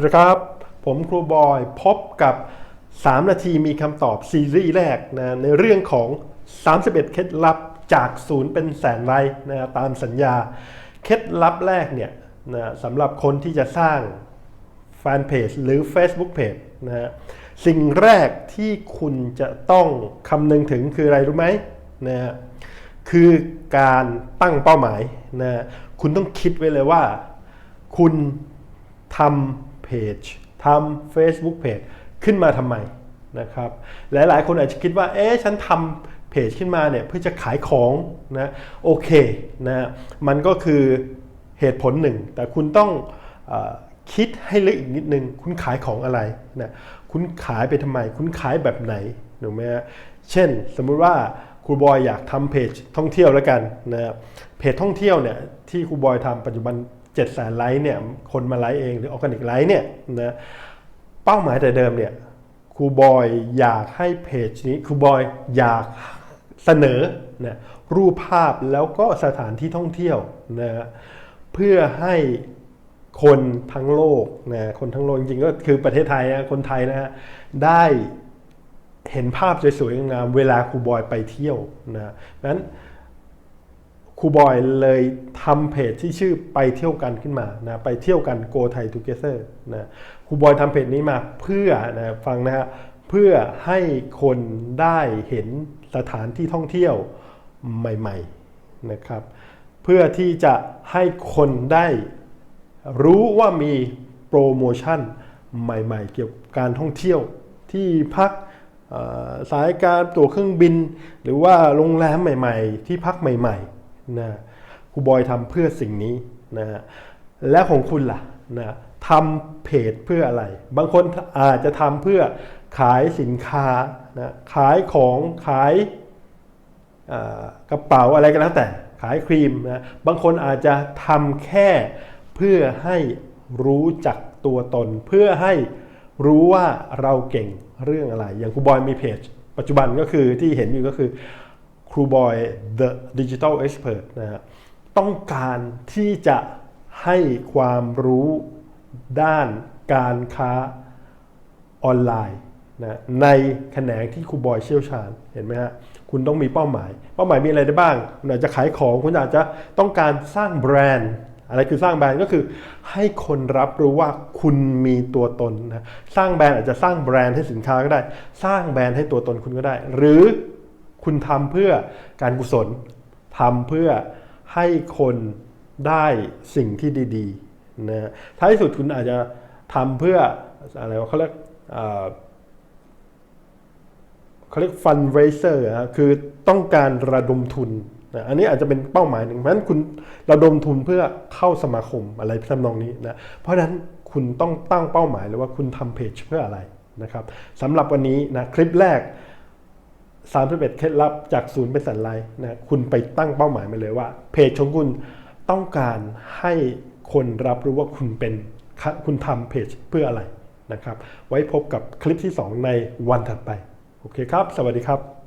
วัสดีครับ ผมครูบอยพบกับ 3 นาทีมีคำตอบซีรีส์แรกนะในเรื่องของ 31 เคล็ดลับจากศูนย์เป็นแสนไลค์นะตามสัญญา เคล็ดลับแรกเนี่ยนะสำหรับคนที่จะสร้างแฟนเพจหรือ Facebook Page นะฮะสิ่งแรกที่คุณจะต้องคำนึงถึงคืออะไรรู้ไหมนะฮะคือการตั้งเป้าหมายนะฮะคุณต้องคิดไว้เลยว่า คุณทำ เพจทำ Facebook Page ขึ้นมาทำไมนะครับหลายๆ คนอาจจะคิดว่า เอ๊ะฉันทำเพจขึ้นมาเนี่ยเพื่อจะขายของนะโอเคนะมันก็คือเหตุผลหนึ่ง แต่คุณต้องออคิดให้ลึกอีกนิดนึง คุณขายของอะไรนะคุณขายไปทำไม คุณขายแบบไหนถูกไหมฮะเช่น สมมุติว่าครูบอยอยากทำเพจท่องเที่ยวแล้วกันนะเพจท่องเที่ยวเนี่ยที่ครูบอยทำปัจจุบัน 7 0 0 0 0ไลค์เนี่ยคนมาไลค์เองหรือออร์แกนิกไลค์เนี่ยนะเป้าหมายแต่เดิมเนี่ยครูบอยอยากให้เพจนี้ครูบอยอยากเสนอนะรูปภาพแล้วก็สถานที่ท่องเที่ยวนะเพื่อให้คนทั้งโลกนะคนทั้งโลกจริงๆก็คือประเทศไทยนะคนไทยนะฮะได้เห็นภาพสวยๆงามเวลาครูบอยไปเที่ยวนะนั้น ครูบอยเลยทำเพจที่ชื่อไปเที่ยวกันขึ้นมานะไปเที่ยวกัน Go Thai Together นะครูบอยทำเพจนี้มาเพื่อนะฟังนะฮะเพื่อให้คนได้เห็นสถานที่ท่องเที่ยวใหม่ๆนะครับ เพื่อที่จะให้คนได้รู้ว่ามีโปรโมชั่นใหม่ๆ เกี่ยวกับการท่องเที่ยวที่พักสายการตั๋วเครื่องบิน หรือว่าโรงแรมใหม่ ๆ ที่พักใหม่ ๆ นะครูบอยทำเพื่อสิ่งนี้นะฮะและของคุณล่ะนะทำเพจเพื่ออะไร บางคนอาจจะทำเพื่อขายสินค้านะขายของขายกระเป๋าอะไรก็แล้วแต่ขายครีมนะบางคนอาจจะทำแค่เพื่อให้รู้จักตัวตน เพื่อให้รู้ว่าเราเก่งเรื่องอะไร อย่างครูบอยมีเพจ ปัจจุบันก็คือที่เห็นอยู่ก็คือ ครูบอย the digital expert นะฮะต้องการที่จะให้ความรู้ด้านการค้าออนไลน์นะในแขนงที่ครูบอยเชี่ยวชาญเห็นไหมฮะคุณต้องมีเป้าหมาย เป้าหมายมีอะไรได้บ้าง คุณอาจจะขายของ คุณอาจจะต้องการสร้างแบรนด์ อะไรคือสร้างแบรนด์ก็คือ ให้คนรับรู้ว่าคุณมีตัวตนนะสร้างแบรนด์อาจจะสร้างแบรนด์ให้สินค้าก็ได้ สร้างแบรนด์ให้ตัวตนคุณก็ได้ หรือ คุณทำเพื่อการกุศลทำเพื่อให้คนได้สิ่งที่ดีๆนะท้ายสุดคุณอาจจะทำเพื่ออะไรวะเขาเรียกเขาเรียก fundraiser อะคือต้องการระดมทุนนะอันนี้อาจจะเป็นเป้าหมายหนึ่งเพราะฉะนั้นคุณระดมทุนเพื่อเข้าสมาคมอะไรทำนองนี้นะเพราะฉะนั้นคุณต้องตั้งเป้าหมายเลยว่าคุณทำเพจเพื่ออะไรนะครับสำหรับวันนี้นะคลิปแรก 31เคล็ดลับจากศูนย์เป็นสันไลน์นะคุณไปตั้งเป้าหมายมาเลยว่า เพจของคุณต้องการให้คนรับรู้ว่าคุณเป็นคุณทำเพจเพื่ออะไรนะครับ ไว้พบกับคลิปที่ 2 ในวันถัดไป โอเคครับ สวัสดีครับ